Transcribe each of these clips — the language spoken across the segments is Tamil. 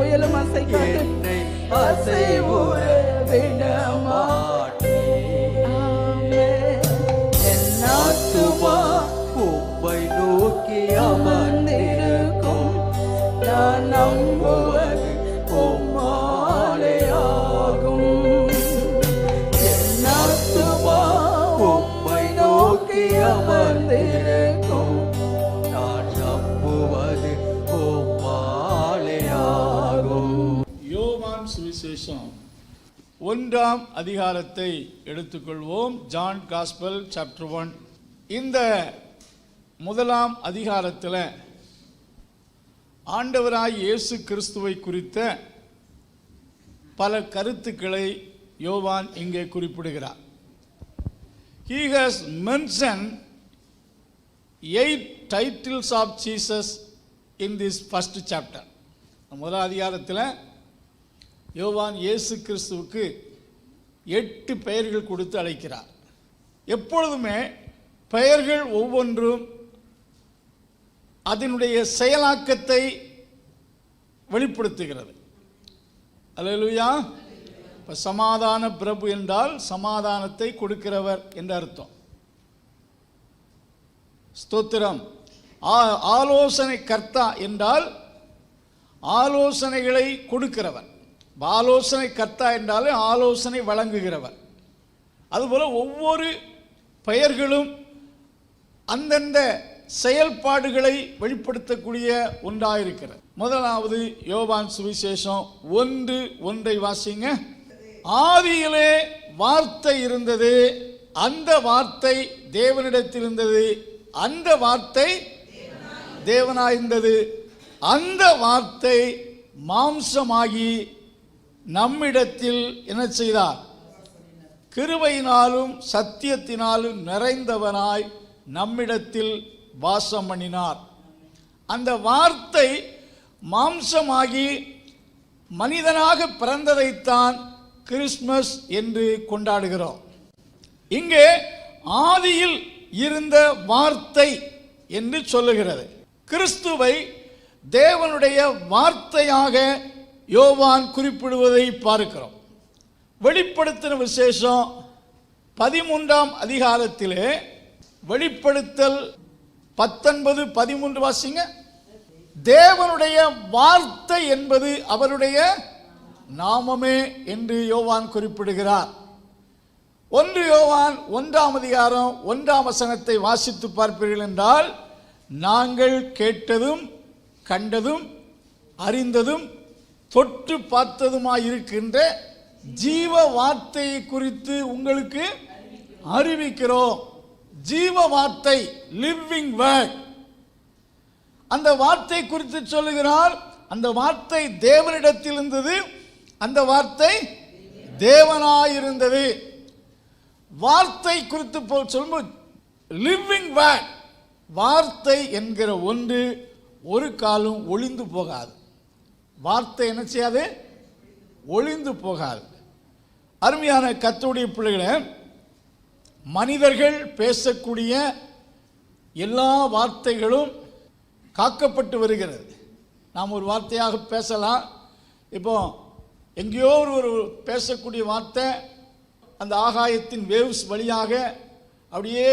புயலும் அசைக்காது. என்னை அசைவுற விட மாட்டேன். என் ஆத்துமா உம்மை நோக்கி அமர்ந்திருக்கும். நான் நம்புவது உம்மாலே ஆகும் என் ஆத்துமா உம்மை நோக்கி அமர்ந்திருக்கும். ஒன்றாம் அதிகாரத்தை எடுத்துக்கொள்வோம். ஜான் காஸ்பல் சாப்டர் ஒன் இந்த முதலாம் அதிகாரத்தில் ஆண்டவராய் இயேசு கிறிஸ்துவை குறித்த பல கருத்துக்களை யோவான் இங்கே குறிப்பிடுகிறார். He has mention eight titles of Jesus in this first chapter முதல் அதிகாரத்தில் யோவான் இயேசு கிறிஸ்துவுக்கு எட்டு பெயர்கள் கொடுத்து அழைக்கிறார். எப்பொழுதுமே பெயர்கள் ஒவ்வொன்றும் அதனுடைய செயலாக்கத்தை வெளிப்படுத்துகிறது. அலுவயா இப்போ சமாதான பிரபு என்றால் சமாதானத்தை கொடுக்கிறவர் என்று அர்த்தம். ஸ்தோத்திரம். ஆ- ஆலோசனை கர்த்தா என்றால் ஆலோசனைகளை கொடுக்கிறவர். ஆலோசனை கர்த்தா என்றாலே ஆலோசனை வழங்குகிறவர். அதுபோல் ஒவ்வொரு பெயர்களும் அந்தந்த செயல்பாடுகளை வெளிப்படுத்தக்கூடிய ஒன்றாயிருக்கிறது. முதலாவது யோவான் சுவிசேஷம் ஒன்று ஒன்றை வாசிங்க. ஆதியிலே வார்த்தை இருந்தது அந்த வார்த்தை தேவனிடத்தில் இருந்தது அந்த வார்த்தை தேவனாயிருந்தது. அந்த வார்த்தை மாம்சமாகி நம்மிடத்தில் என்ன செய்தார்? கிருபையினாலும் சத்தியத்தினாலும் நிறைந்தவனாய் நம்மிடத்தில் வாசம் பண்ணினார். அந்த வார்த்தை மாம்சமாகி மனிதனாக பிறந்ததைத்தான் கிறிஸ்மஸ் என்று கொண்டாடுகிறோம். இங்கே ஆதியில் இருந்த வார்த்தை என்று சொல்லுகிறது. கிறிஸ்துவை தேவனுடைய வார்த்தையாக யோவான் குறிப்பிடுவதை பார்க்கிறோம். வெளிப்படுத்தின விசேஷம் பதிமூன்றாம் அதிகாரத்திலே வெளிப்படுத்தல் பத்தொன்பது பதிமூன்று வாசிங்க. தேவனுடைய வார்த்தை என்பது அவருடைய நாமமே என்று யோவான் குறிப்பிடுகிறார். ஒன்று யோவான் ஒன்றாம் அதிகாரம் ஒன்றாம் வசனத்தை வாசித்து பார்ப்பீர்கள் என்றால் நாங்கள் கேட்டதும் கண்டதும் அறிந்ததும் தொட்டு பார்த்ததுமாயிருக்கின்ற ஜீவ வார்த்தையை குறித்து உங்களுக்கு அறிவிக்கிறோம். ஜீவ வார்த்தை லிவிங் வேர்ட் அந்த வார்த்தை குறித்து சொல்லுகிறார். அந்த வார்த்தை தேவனிடத்தில் இருந்தது அந்த வார்த்தை தேவனாயிருந்தது. வார்த்தை குறித்து போ- சொல்லும்போது லிவிங் வேர்ட் வார்த்தை என்கிற ஒன்று ஒரு காலம் ஒளிந்து போகாது. வார்த்தை என்ன செய்யாது? ஒளிந்து போகாது. அருமையான கத்தோடைய பிள்ளைகளை மனிதர்கள் பேசக்கூடிய எல்லா வார்த்தைகளும் காக்கப்பட்டு வருகிறது. நாம் ஒரு வார்த்தையாக பேசலாம். இப்போ எங்கேயோ ஒரு ஒரு பேசக்கூடிய வார்த்தை அந்த ஆகாயத்தின் வேவ்ஸ் வழியாக அப்படியே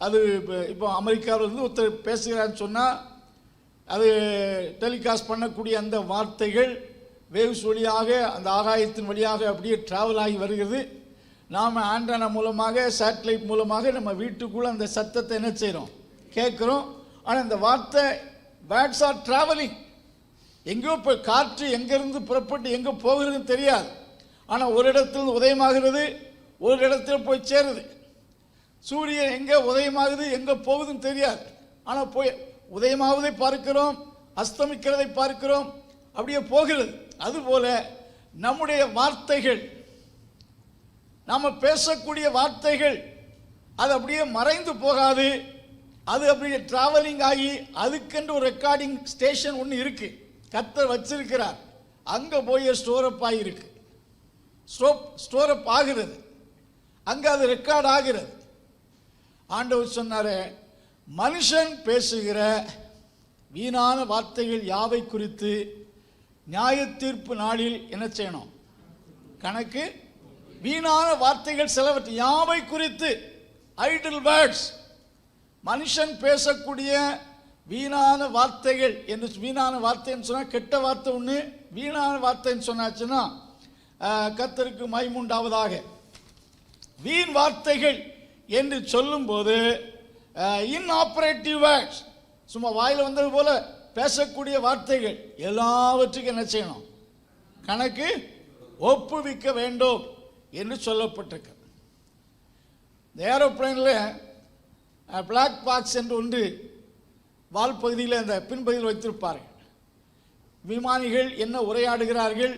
அது இப்போ இப்போ அமெரிக்காவிலிருந்து ஒருத்தர் பேசுகிறான்னு சொன்னால் அது டெலிகாஸ்ட் பண்ணக்கூடிய அந்த வார்த்தைகள் வேவ்ஸ் வழியாக அந்த ஆகாயத்தின் வழியாக அப்படியே ட்ராவல் ஆகி வருகிறது. நாம் ஆண்டனா மூலமாக சேட்டலைட் மூலமாக நம்ம வீட்டுக்குள்ளே அந்த சத்தத்தை என்ன செய்கிறோம் கேட்குறோம். ஆனால் இந்த வார்த்தை பேட்ஸ் ஆர் ட்ராவலிங் எங்கேயோ இப்போ காற்று எங்கேருந்து புறப்பட்டு எங்கே போகிறதுன்னு தெரியாது. ஆனால் ஒரு இடத்துல உதயமாகிறது ஒரு இடத்துல போய் சேருது. சூரியன் எங்கே உதயமாகுது எங்கே போகுதுன்னு தெரியாது. ஆனால் போய் உதயமாவதை பார்க்கிறோம் அஸ்தமிக்கிறதை பார்க்கிறோம் அப்படியே போகிறது. அதுபோல நம்முடைய வார்த்தைகள் நாம் பேசக்கூடிய வார்த்தைகள் அது அப்படியே மறைந்து போகாது. அது அப்படியே டிராவலிங் ஆகி அதுக்கென்று ஒரு ரெக்கார்டிங் ஸ்டேஷன் ஒன்று இருக்குது கத்தர் வச்சிருக்கிறார். அங்கே போய் ஸ்டோரப் ஆகியிருக்கு ஸ்டோப் ஸ்டோரப் ஆகிறது. அங்கே அது ரெக்கார்ட் ஆகிறது. ஆண்டவர் சொன்னார் மனுஷன் பேசுகிற வீணான வார்த்தைகள் யாவை குறித்து நியாய தீர்ப்பு நாளில் என்ன செய்யணும்? கணக்கு? வீணான வார்த்தைகள் சிலவற்றை யாவை குறித்து? ஐடில் வேர்ட்ஸ் மனுஷன் பேசக்கூடிய வீணான வார்த்தைகள் என்று வீணான வார்த்தைன்னு சொன்னால் கெட்ட வார்த்தை ஒன்று வீணான வார்த்தைன்னு சொன்னாச்சுன்னா கத்தருக்கு மைமுண்டாவதாக வீண் வார்த்தைகள் என்று சொல்லும்போது Uh, இன்ஆப்ரேட்டிவ் வேர்ட்ஸ் சும்மா வாயில் வந்தது போல பேசக்கூடிய வார்த்தைகள் எல்லாவற்றுக்கும் என்ன செய்யணும்? கணக்கு ஒப்புவிக்க வேண்டும் என்று சொல்லப்பட்டிருக்கு இந்த ஏரோப்ளைனில் பிளாக் பாக்ஸ் என்று ஒன்று வால் பகுதியில் அந்த பின்பகுதியில் வைத்திருப்பார்கள் விமானிகள் என்ன உரையாடுகிறார்கள்?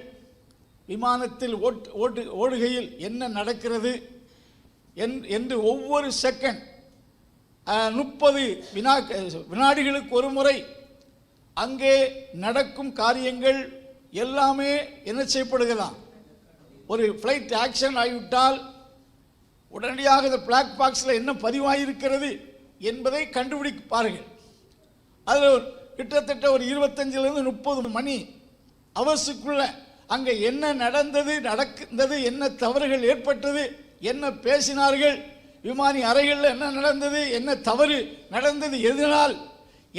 விமானத்தில் ஓட் ஓட்டு ஓடுகையில் என்ன நடக்கிறது? என்- என்று ஒவ்வொரு செகண்ட் முப்பது வினா வினாடிகளுக்கு ஒரு முறை அங்கே நடக்கும் காரியங்கள் எல்லாமே என்ன செய்யப்படுகிறதாம் ஒரு ஃப்ளைட் ஆக்ஷன் ஆகிவிட்டால் உடனடியாக இந்த பிளாக் பாக்ஸில் என்ன பதிவாகியிருக்கிறது என்பதை கண்டுபிடிப்பார்கள் அதில் ஒரு கிட்டத்தட்ட ஒரு இருபத்தஞ்சிலிருந்து முப்பது மணி அவர்ஸுக்குள்ள அங்கே என்ன நடந்தது நடந்தது என்ன தவறுகள் ஏற்பட்டது என்ன பேசினார்கள் விமானி அறைகளில் என்ன நடந்தது? என்ன தவறு நடந்தது? எதனால்?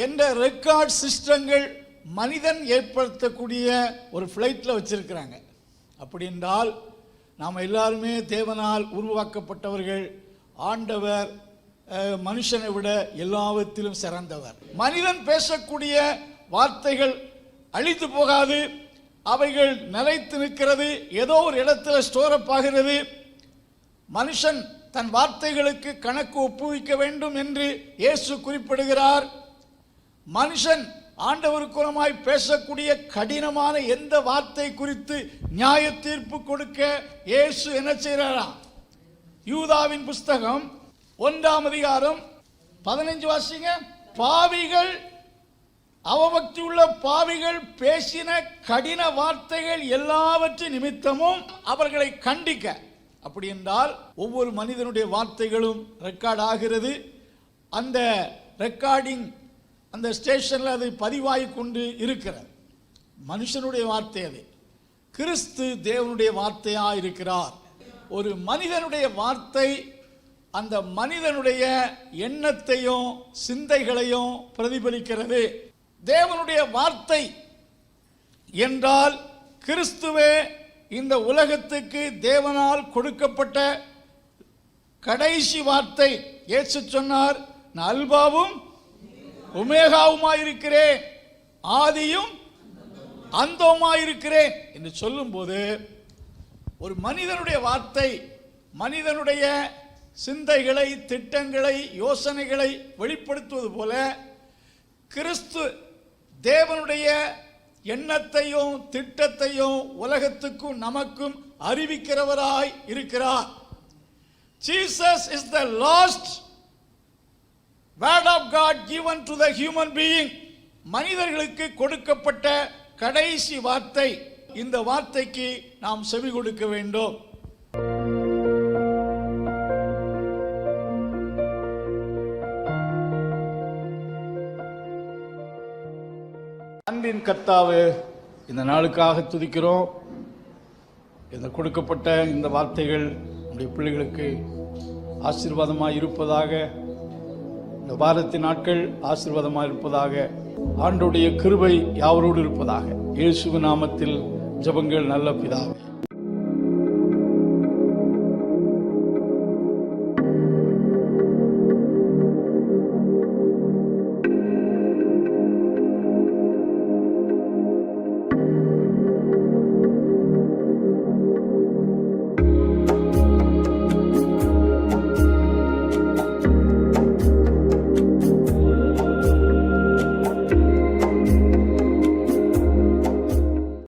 என்ற ரெக்கார்ட் சிஸ்டங்கள் மனிதன் ஏற்படுத்தக்கூடிய ஒரு ஃப்ளைட்டில் வச்சுருக்கிறாங்க. அப்படி என்றால் நாம் எல்லாருமே தேவனால் உருவாக்கப்பட்டவர்கள் ஆண்டவர் மனுஷனை விட எல்லாவற்றிலும் சிறந்தவர். மனிதன் பேசக்கூடிய வார்த்தைகள் அழித்து போகாது அவைகள் நிலைத்து நிற்கிறது ஏதோ ஒரு இடத்துல ஸ்டோரப் ஆகிறது மனுஷன் தன் வார்த்தைகளுக்கு கணக்கு ஒப்புவிக்க வேண்டும் என்று இயேசு குறிப்பிடுகிறார். மனுஷன் ஆண்டவருக்குலமாய் பேசக்கூடிய கடினமான எந்த வார்த்தை குறித்து நியாய தீர்ப்பு கொடுக்க இயேசு என்ன செய்கிறாராம் யூதாவின் புஸ்தகம் ஒன்றாம் அதிகாரம் பதினைஞ்சு வாசிங்க. பாவிகள் அவபக்தி உள்ள பாவிகள் பேசின கடின வார்த்தைகள் எல்லாவற்றின் நிமித்தமும் அவர்களை கண்டிக்க. அப்படி என்றால் ஒவ்வொரு மனிதனுடைய வார்த்தைகளும் ரெக்கார்ட் ஆகிறது. அந்த ரெக்கார்டிங் அந்த ஸ்டேஷனில் அது பதிவாகி கொண்டு இருக்கிறது. மனுஷனுடைய வார்த்தை அது. கிறிஸ்து தேவனுடைய வார்த்தையாக இருக்கிறார். ஒரு மனிதனுடைய வார்த்தை அந்த மனிதனுடைய எண்ணத்தையும் சிந்தைகளையும் பிரதிபலிக்கிறது. தேவனுடைய வார்த்தை என்றால் கிறிஸ்துவே இந்த உலகத்துக்கு தேவனால் கொடுக்கப்பட்ட கடைசி வார்த்தை. ஏற்று சொன்னார் நான் அல்பாவும் உமேகாவுமாயிருக்கிறேன். ஆதியும் அந்தவுமாயிருக்கிறேன் என்று சொல்லும்போது ஒரு மனிதனுடைய வார்த்தை மனிதனுடைய சிந்தைகளை திட்டங்களை யோசனைகளை வெளிப்படுத்துவது போல கிறிஸ்து தேவனுடைய எண்ணத்தையும் திட்டத்தையும் உலகத்துக்கும் நமக்கும் அறிவிக்கிறவராய் இருக்கிறார். Jesus is the last word of God given to the human being மனிதர்களுக்கு கொடுக்கப்பட்ட கடைசி வார்த்தை. இந்த வார்த்தைக்கு நாம் செவி கொடுக்க வேண்டும். கர்த்தாவே இந்த நாளுக்காக துதிக்கிறோம். இந்த கொடுக்கப்பட்ட இந்த வார்த்தைகள் நம்முடைய பிள்ளைகளுக்கு ஆசீர்வாதமாக இருப்பதாக இந்த வாரத்தின் நாட்கள் ஆசீர்வாதமாக இருப்பதாக ஆண்டுடைய கிருபை யாவரோடு இருப்பதாக. இயேசு நாமத்தில் ஜெபங்கள் நல்ல பிதாவே.